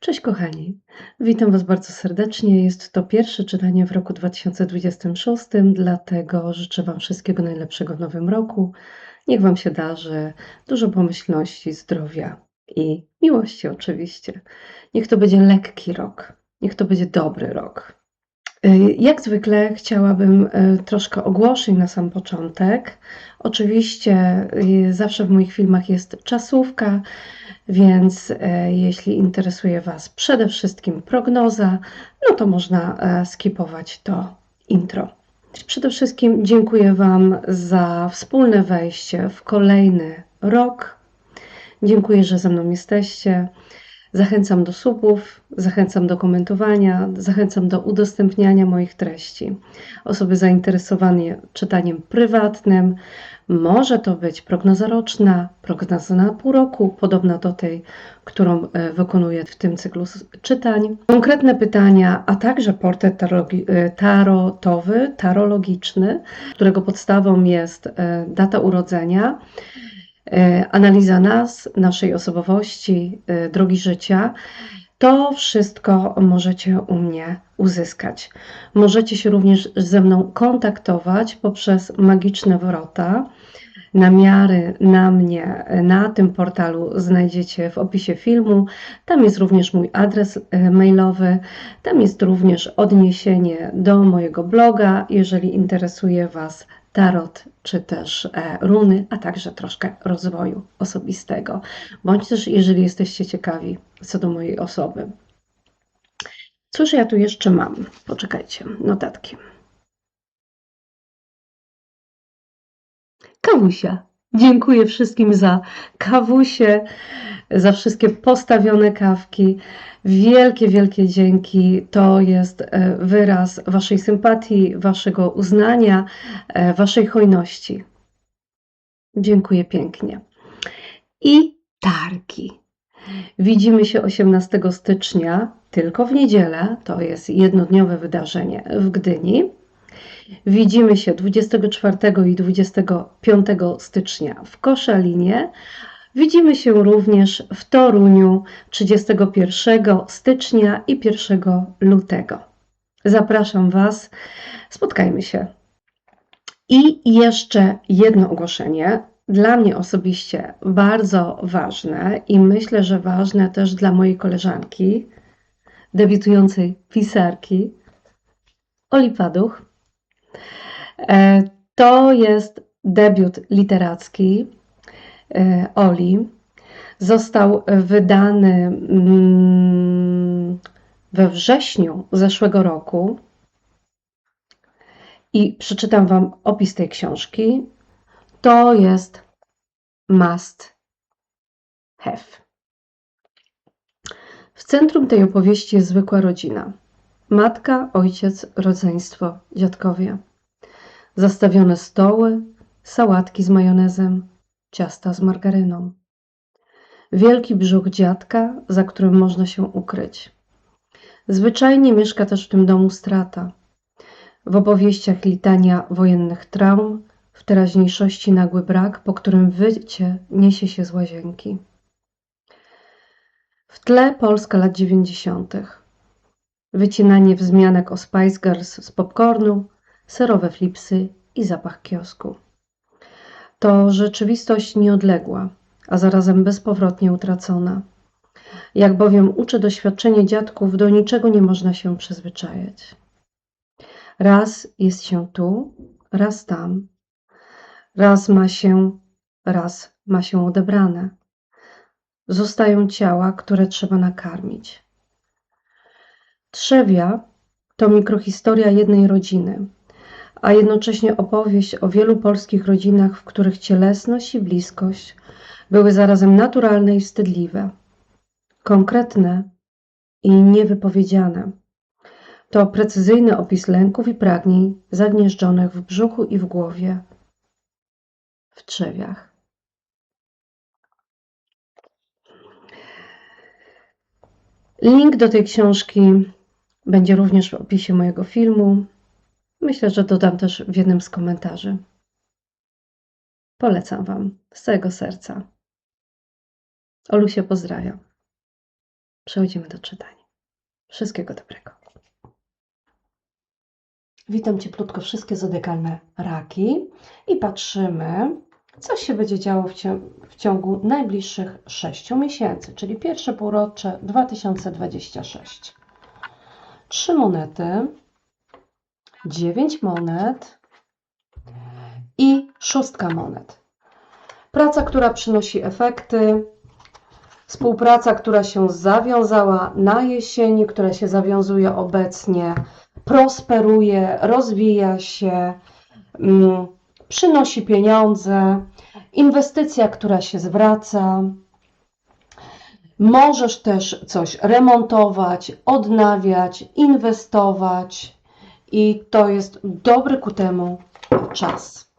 Cześć kochani, witam Was bardzo serdecznie. Jest to pierwsze czytanie w roku 2026, dlatego życzę Wam wszystkiego najlepszego w nowym roku. Niech Wam się darzy dużo pomyślności, zdrowia i miłości oczywiście. Niech to będzie lekki rok, niech to będzie dobry rok. Y, jak zwykle chciałabym y, troszkę ogłoszeń na sam początek. Oczywiście y, zawsze w moich filmach jest czasówka, więc jeśli interesuje Was przede wszystkim prognoza, no to można skipować to intro. Przede wszystkim dziękuję Wam za wspólne wejście w kolejny rok. Dziękuję, że ze mną jesteście. Zachęcam do subów, zachęcam do komentowania, zachęcam do udostępniania moich treści. Osoby zainteresowane czytaniem prywatnym, może to być prognoza roczna, prognoza na pół roku, podobna do tej, którą e, wykonuję w tym cyklu czytań. Konkretne pytania, a także portret e, tarotowy, tarologiczny, którego podstawą jest e, data urodzenia analiza nas, naszej osobowości, e, drogi życia. To wszystko możecie u mnie uzyskać. Możecie się również ze mną kontaktować poprzez magiczne wrota. Namiary na mnie na tym portalu znajdziecie w opisie filmu. Tam jest również mój adres e, mailowy. Tam jest również odniesienie do mojego bloga, jeżeli interesuje Was tarot czy też e, runy, a także troszkę rozwoju osobistego. Bądź też, jeżeli jesteście ciekawi co do mojej osoby. Cóż ja tu jeszcze mam? Poczekajcie, notatki. Kawusia. Dziękuję wszystkim za kawusie, za wszystkie postawione kawki. Wielkie, wielkie dzięki. To jest e, wyraz Waszej sympatii, Waszego uznania, e, Waszej hojności. Dziękuję pięknie. I tarki. Widzimy się 18 stycznia, tylko w niedzielę. To jest jednodniowe wydarzenie w Gdyni. Widzimy się 24 i 25 stycznia w Koszalinie. Widzimy się również w Toruniu 31 stycznia i 1 lutego. Zapraszam Was, spotkajmy się. I jeszcze jedno ogłoszenie, dla mnie osobiście bardzo ważne i myślę, że ważne też dla mojej koleżanki, debiutującej pisarki, Oli Paduch. E, to jest debiut literacki Oli. Został wydany mm, we wrześniu zeszłego roku. I przeczytam Wam opis tej książki. To jest must have. W centrum tej opowieści jest zwykła rodzina. Matka, ojciec, rodzeństwo, dziadkowie. Zastawione stoły, sałatki z majonezem, ciasta z margaryną. Wielki brzuch dziadka, za którym można się ukryć. Zwyczajnie mieszka też w tym domu strata. W opowieściach litania wojennych traum, w teraźniejszości nagły brak, po którym wycie niesie się z łazienki. W tle Polska lat dziewięćdziesiątych. Wycinanie wzmianek o Spice Girls z popcornu, serowe flipsy i zapach kiosku. To rzeczywistość nieodległa, a zarazem bezpowrotnie utracona. Jak bowiem uczy doświadczenie dziadków, do niczego nie można się przyzwyczajać. Raz jest się tu, raz tam, raz ma się, raz ma się odebrane. Zostają ciała, które trzeba nakarmić. Trzewia to mikrohistoria jednej rodziny, a jednocześnie opowieść o wielu polskich rodzinach, w których cielesność i bliskość były zarazem naturalne i wstydliwe, konkretne i niewypowiedziane. To precyzyjny opis lęków i pragnień zagnieżdżonych w brzuchu i w głowie, w trzewiach. Link do tej książki będzie również w opisie mojego filmu. Myślę, że dodam też w jednym z komentarzy. Polecam Wam z całego serca. Olusia pozdrawiam. Przechodzimy do czytania. Wszystkiego dobrego. Witam cieplutko wszystkie zodykalne raki i patrzymy, co się będzie działo w, cią w ciągu najbliższych 6 miesięcy, czyli pierwsze półrocze 2026. Trzy monety, dziewięć monet i szóstka monet. Praca, która przynosi efekty, współpraca, która się zawiązała na jesieni, która się zawiązuje obecnie, prosperuje, rozwija się, mm, przynosi pieniądze, inwestycja, która się zwraca. Możesz też coś remontować, odnawiać, inwestować i to jest dobry ku temu czas.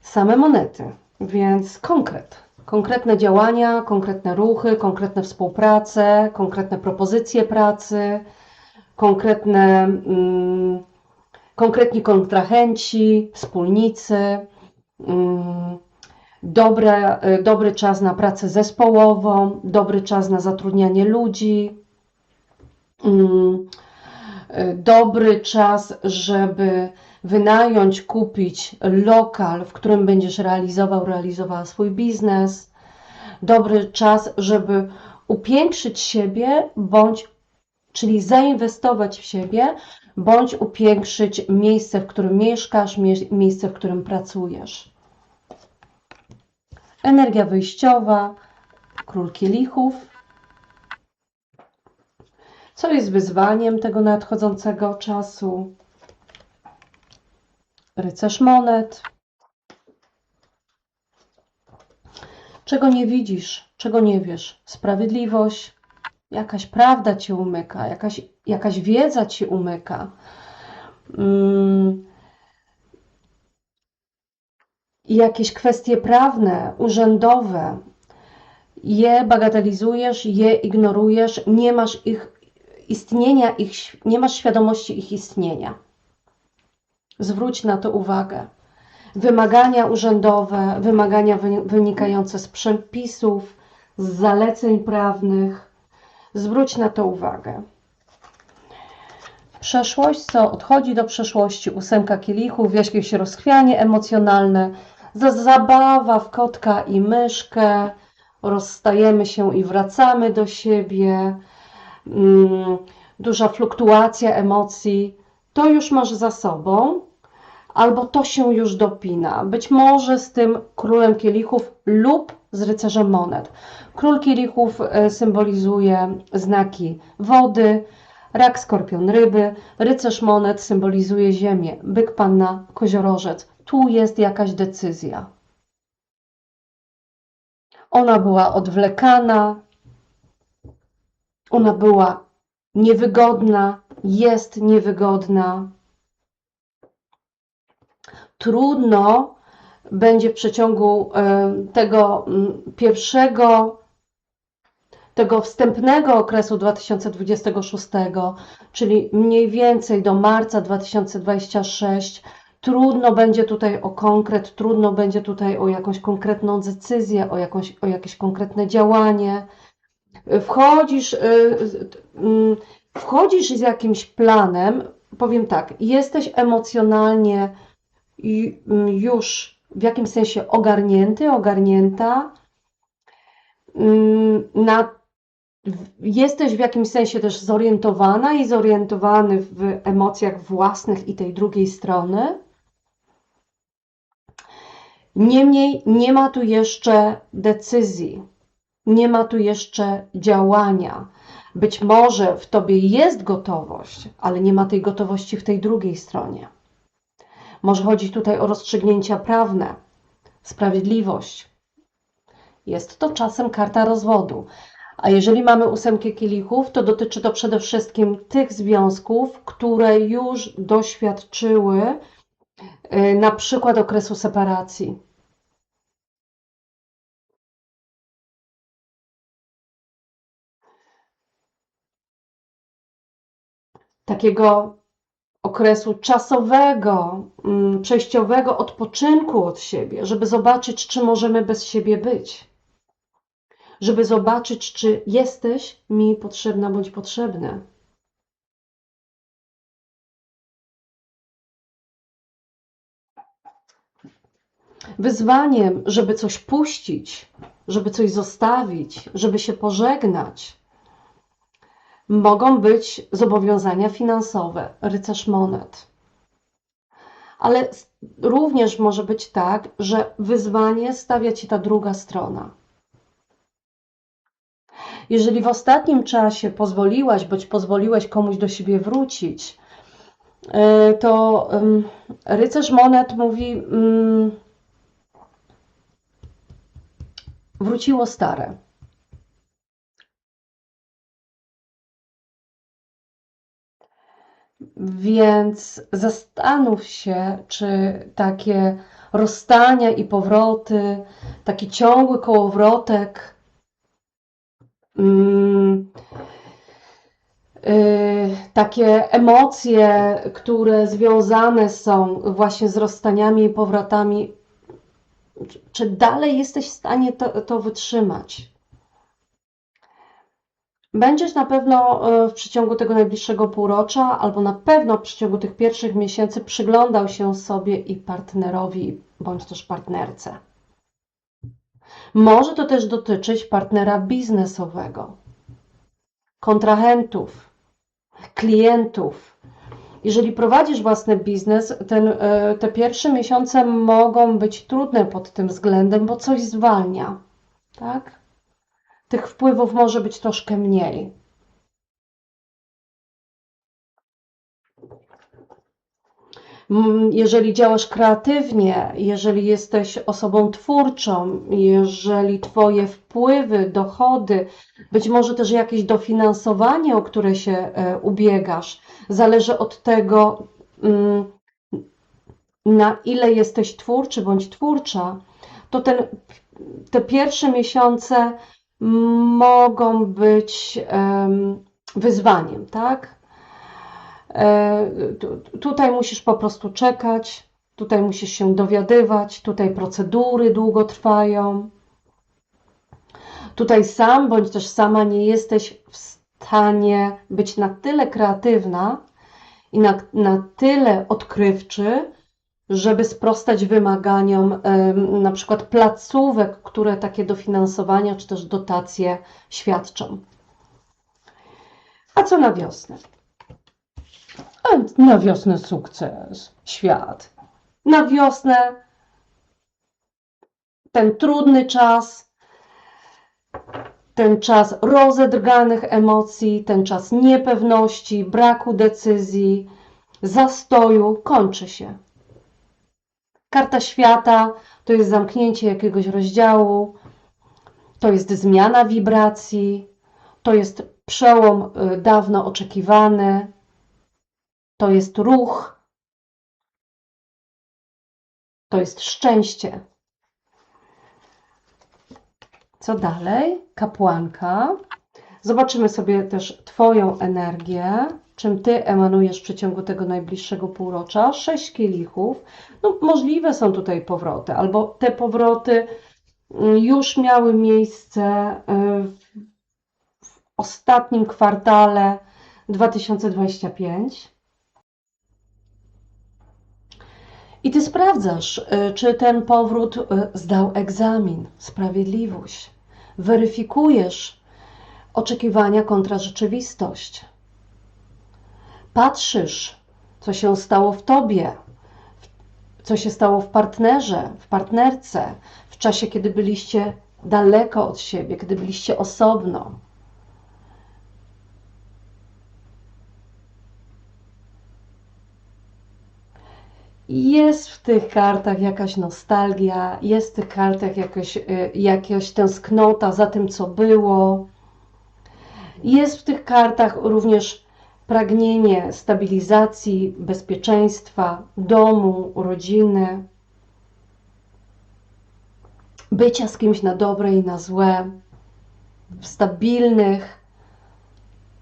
Same monety, więc konkret. Konkretne działania, konkretne ruchy, konkretne współprace, konkretne propozycje pracy, konkretne, mm, konkretni kontrahenci, wspólnicy, mm, dobre, dobry czas na pracę zespołową, dobry czas na zatrudnianie ludzi, mm, dobry czas, żeby wynająć, kupić lokal, w którym będziesz realizował, realizowała swój biznes. Dobry czas, żeby upiększyć siebie, bądź, czyli zainwestować w siebie, bądź upiększyć miejsce, w którym mieszkasz, miejsce, w którym pracujesz. Energia wyjściowa, król kielichów. Co jest wyzwaniem tego nadchodzącego czasu? rycerz monet. Czego nie widzisz, czego nie wiesz? Sprawiedliwość, jakaś prawda ci umyka, jakaś, jakaś wiedza ci umyka. Mm. Jakieś kwestie prawne, urzędowe, je bagatelizujesz, je ignorujesz, nie masz ich istnienia, ich, nie masz świadomości ich istnienia. Zwróć na to uwagę. Wymagania urzędowe, wymagania wynikające z przepisów, z zaleceń prawnych. Zwróć na to uwagę. Przeszłość, co odchodzi do przeszłości, ósemka kielichów, jakieś rozchwianie emocjonalne, za zabawa w kotka i myszkę, rozstajemy się i wracamy do siebie, duża fluktuacja emocji, to już masz za sobą albo to się już dopina. Być może z tym królem kielichów lub z rycerzem monet. Król kielichów e, symbolizuje znaki wody, rak, skorpion, ryby, rycerz monet symbolizuje ziemię, byk, panna, koziorożec. Tu jest jakaś decyzja. Ona była odwlekana, ona była niewygodna, jest niewygodna trudno będzie w przeciągu e, tego pierwszego, tego wstępnego okresu 2026, czyli mniej więcej do marca 2026, trudno będzie tutaj o konkret, trudno będzie tutaj o jakąś konkretną decyzję, o, jakąś, o jakieś konkretne działanie. Wchodzisz, e, wchodzisz z jakimś planem, powiem tak, jesteś emocjonalnie Mm, już w jakimś sensie ogarnięty, ogarnięta, mm, na, jesteś w jakimś sensie też zorientowana i zorientowany w emocjach własnych i tej drugiej strony. Niemniej nie ma tu jeszcze decyzji, nie ma tu jeszcze działania. Być może w tobie jest gotowość, ale nie ma tej gotowości w tej drugiej stronie. Może chodzić tutaj o rozstrzygnięcia prawne, sprawiedliwość. Jest to czasem karta rozwodu. A jeżeli mamy ósemkę kielichów, to dotyczy to przede wszystkim tych związków, które już doświadczyły y, na przykład okresu separacji. Takiego okresu czasowego, mm, przejściowego odpoczynku od siebie, żeby zobaczyć, czy możemy bez siebie być. żeby zobaczyć, czy jesteś mi potrzebna bądź potrzebny. Wyzwaniem, żeby coś puścić, żeby coś zostawić, żeby się pożegnać, mogą być zobowiązania finansowe, rycerz monet. Ale również może być tak, że wyzwanie stawia ci ta druga strona. Jeżeli w ostatnim czasie pozwoliłaś, bądź pozwoliłeś komuś do siebie wrócić, e, to rycerz monet mówi: mm, Wróciło stare. Więc zastanów się, czy takie rozstania i powroty, taki ciągły kołowrotek, mm, yy, takie emocje, które związane są właśnie z rozstaniami i powrotami, czy dalej jesteś w stanie to, to wytrzymać? Będziesz na pewno e, w przeciągu tego najbliższego półrocza, albo na pewno w przeciągu tych pierwszych miesięcy przyglądał się sobie i partnerowi, bądź też partnerce. Może to też dotyczyć partnera biznesowego, kontrahentów, klientów. Jeżeli prowadzisz własny biznes, ten, e, te pierwsze miesiące mogą być trudne pod tym względem, bo coś zwalnia. Tak? Tych wpływów może być troszkę mniej. Mm, jeżeli działasz kreatywnie, jeżeli jesteś osobą twórczą, jeżeli Twoje wpływy, dochody, być może też jakieś dofinansowanie, o które się e, ubiegasz, zależy od tego, mm, na ile jesteś twórczy bądź twórcza, to ten, te pierwsze miesiące mogą być wyzwaniem, tak? E, tutaj musisz po prostu czekać, tutaj musisz się dowiadywać, tutaj procedury długo trwają. Tutaj sam bądź też sama nie jesteś w stanie być na tyle kreatywna i na, na tyle odkrywczy, żeby sprostać wymaganiom na przykład placówek, które takie dofinansowania czy też dotacje świadczą. A co na wiosnę? A na wiosnę sukces, świat. Na wiosnę ten trudny czas, ten czas rozedrganych emocji, ten czas niepewności, braku decyzji, zastoju kończy się. Karta świata to jest zamknięcie jakiegoś rozdziału, to jest zmiana wibracji, to jest przełom y, dawno oczekiwany, to jest ruch, to jest szczęście. Co dalej? Kapłanka. Zobaczymy sobie też Twoją energię czym Ty emanujesz w przeciągu tego najbliższego półrocza. Sześć kielichów. No, możliwe są tutaj powroty, albo te powroty mm, już miały miejsce y, w ostatnim kwartale 2025. I ty sprawdzasz, y, czy ten powrót y, zdał egzamin, sprawiedliwość. Weryfikujesz oczekiwania kontra rzeczywistość patrzysz, co się stało w tobie, co się stało w partnerze, w partnerce, w czasie, kiedy byliście daleko od siebie, kiedy byliście osobno. Jest w tych kartach jakaś nostalgia, jest w tych kartach jakaś, y, jakaś tęsknota za tym, co było. Jest w tych kartach również pragnienie stabilizacji, bezpieczeństwa, domu, rodziny, bycia z kimś na dobre i na złe, w stabilnych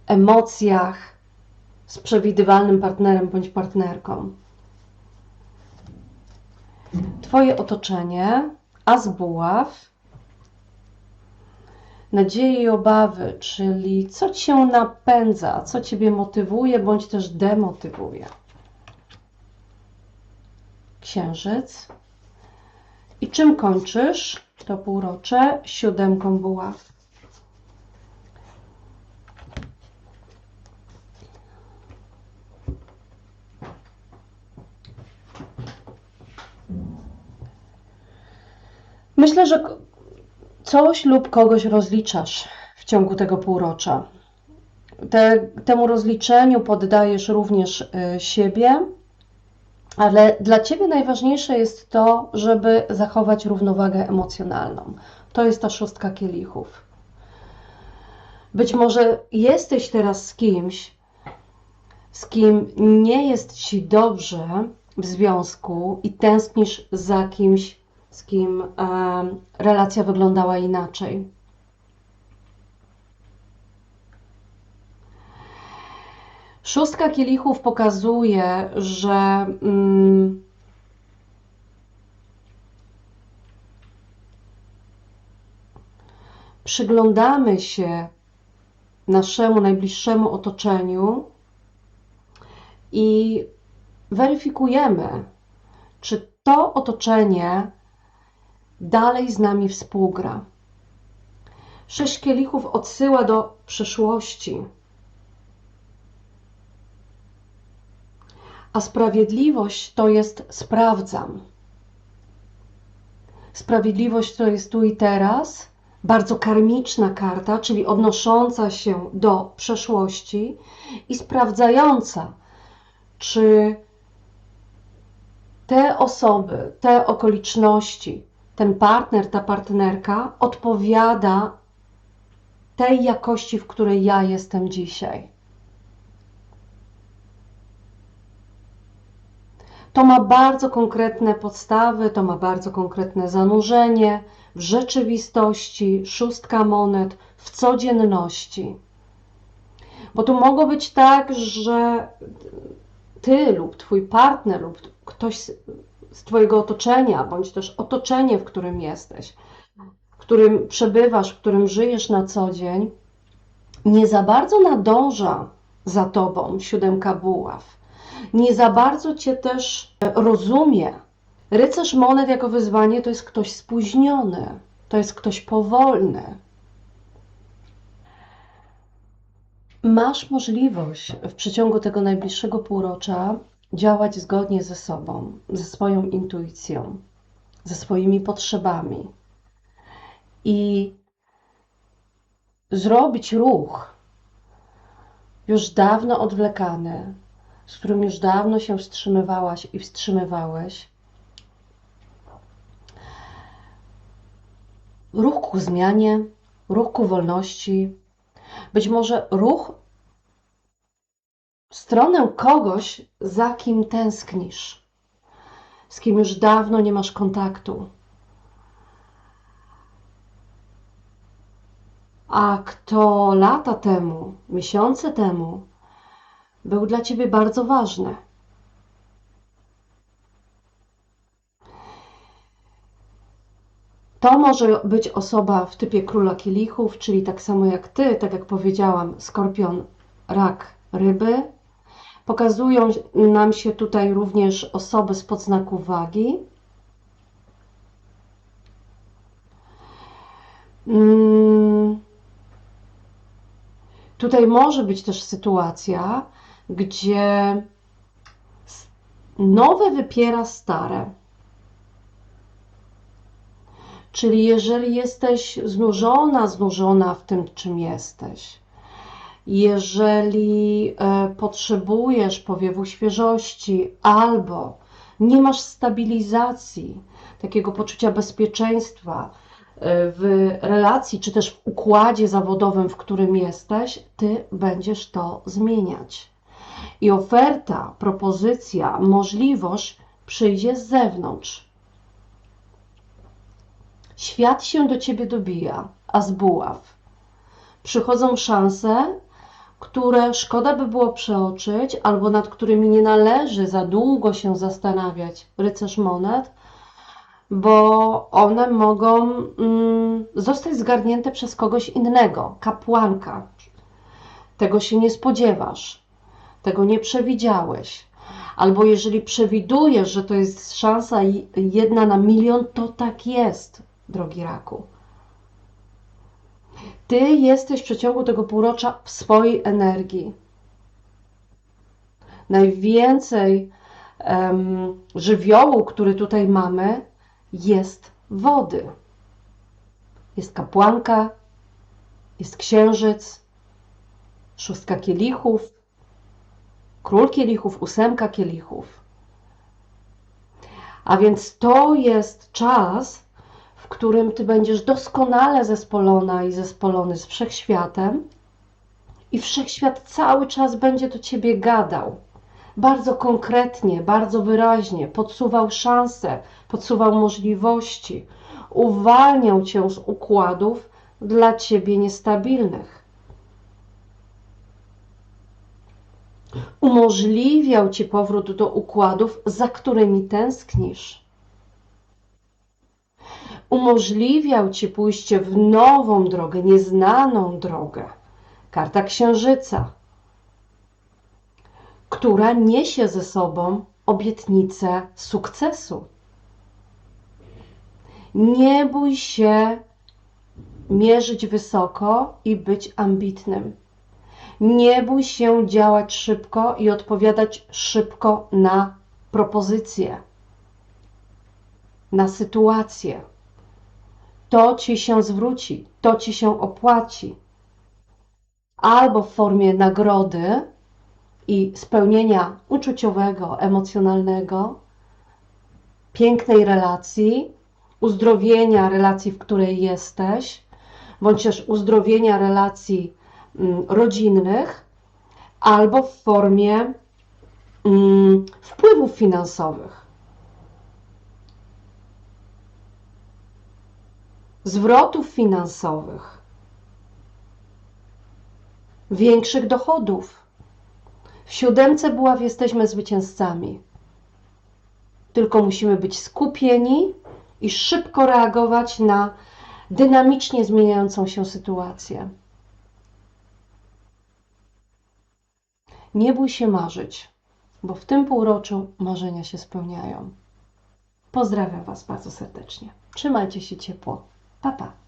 emocjach, z przewidywalnym partnerem bądź partnerką. Twoje otoczenie, a z buław, nadzieje i obawy, czyli co cię napędza, co ciebie motywuje bądź też demotywuje. Księżyc. I czym kończysz to półrocze? Siódemką buław. Myślę, że coś lub kogoś rozliczasz w ciągu tego półrocza. Te, temu rozliczeniu poddajesz również y, siebie, ale dla ciebie najważniejsze jest to, żeby zachować równowagę emocjonalną. To jest ta szóstka kielichów. Być może jesteś teraz z kimś, z kim nie jest ci dobrze w związku i tęsknisz za kimś, z kim relacja wyglądała inaczej. Szóstka kielichów pokazuje, że mm, przyglądamy się naszemu najbliższemu otoczeniu i weryfikujemy, czy to otoczenie dalej z nami współgra. Sześć kielichów odsyła do przeszłości. A sprawiedliwość to jest sprawdzam. Sprawiedliwość to jest tu i teraz, bardzo karmiczna karta, czyli odnosząca się do przeszłości i sprawdzająca, czy te osoby, te okoliczności, ten partner, ta partnerka odpowiada tej jakości, w której ja jestem dzisiaj. To ma bardzo konkretne podstawy, to ma bardzo konkretne zanurzenie w rzeczywistości, szóstka monet, w codzienności. Bo tu mogło być tak, że ty lub twój partner lub ktoś z, twojego otoczenia, bądź też otoczenie, w którym jesteś, w którym przebywasz, w którym żyjesz na co dzień, nie za bardzo nadąża za tobą siódemka buław. Nie za bardzo cię też rozumie. Rycerz monet jako wyzwanie to jest ktoś spóźniony, to jest ktoś powolny. Masz możliwość w przeciągu tego najbliższego półrocza działać zgodnie ze sobą, ze swoją intuicją, ze swoimi potrzebami i zrobić ruch już dawno odwlekany, z którym już dawno się wstrzymywałaś i wstrzymywałeś. Ruch ku zmianie, ruch ku wolności, być może ruch w stronę kogoś, za kim tęsknisz, z kim już dawno nie masz kontaktu. A kto lata temu, miesiące temu był dla ciebie bardzo ważny. To może być osoba w typie króla kielichów, czyli tak samo jak ty, tak jak powiedziałam, skorpion, rak, ryby. Pokazują nam się tutaj również osoby z podznaku wagi. Mm. Tutaj może być też sytuacja, gdzie nowe wypiera stare. Czyli jeżeli jesteś znużona, znużona w tym, czym jesteś, jeżeli e, potrzebujesz powiewu świeżości albo nie masz stabilizacji, takiego poczucia bezpieczeństwa e, w relacji, czy też w układzie zawodowym, w którym jesteś, ty będziesz to zmieniać. I oferta, propozycja, możliwość przyjdzie z zewnątrz. Świat się do ciebie dobija, a z buław przychodzą szanse, które szkoda by było przeoczyć, albo nad którymi nie należy za długo się zastanawiać. Rycerz monet, bo one mogą mm, zostać zgarnięte przez kogoś innego, kapłanka. Tego się nie spodziewasz, tego nie przewidziałeś. Albo jeżeli przewidujesz, że to jest szansa jedna na milion, to tak jest, drogi raku. Ty jesteś w przeciągu tego półrocza w swojej energii. Najwięcej em, żywiołu, który tutaj mamy, jest wody. Jest kapłanka, jest księżyc, szóstka kielichów, król kielichów, ósemka kielichów. A więc to jest czas, w którym ty będziesz doskonale zespolona i zespolony z wszechświatem, i wszechświat cały czas będzie do ciebie gadał. Bardzo konkretnie, bardzo wyraźnie, podsuwał szanse, podsuwał możliwości, uwalniał cię z układów dla ciebie niestabilnych. Umożliwiał ci powrót do układów, za którymi tęsknisz umożliwiał ci pójście w nową drogę, nieznaną drogę. Karta Księżyca, która niesie ze sobą obietnicę sukcesu. Nie bój się mierzyć wysoko i być ambitnym. Nie bój się działać szybko i odpowiadać szybko na propozycje, na sytuacje to ci się zwróci, to ci się opłaci. Albo w formie nagrody i spełnienia uczuciowego, emocjonalnego, pięknej relacji, uzdrowienia relacji, w której jesteś, bądź też uzdrowienia relacji mm, rodzinnych, albo w formie mm, wpływów finansowych. Zwrotów finansowych, większych dochodów. W siódemce buław jesteśmy zwycięzcami. Tylko musimy być skupieni i szybko reagować na dynamicznie zmieniającą się sytuację. Nie bój się marzyć, bo w tym półroczu marzenia się spełniają. Pozdrawiam Was bardzo serdecznie. Trzymajcie się ciepło. Pa, pa.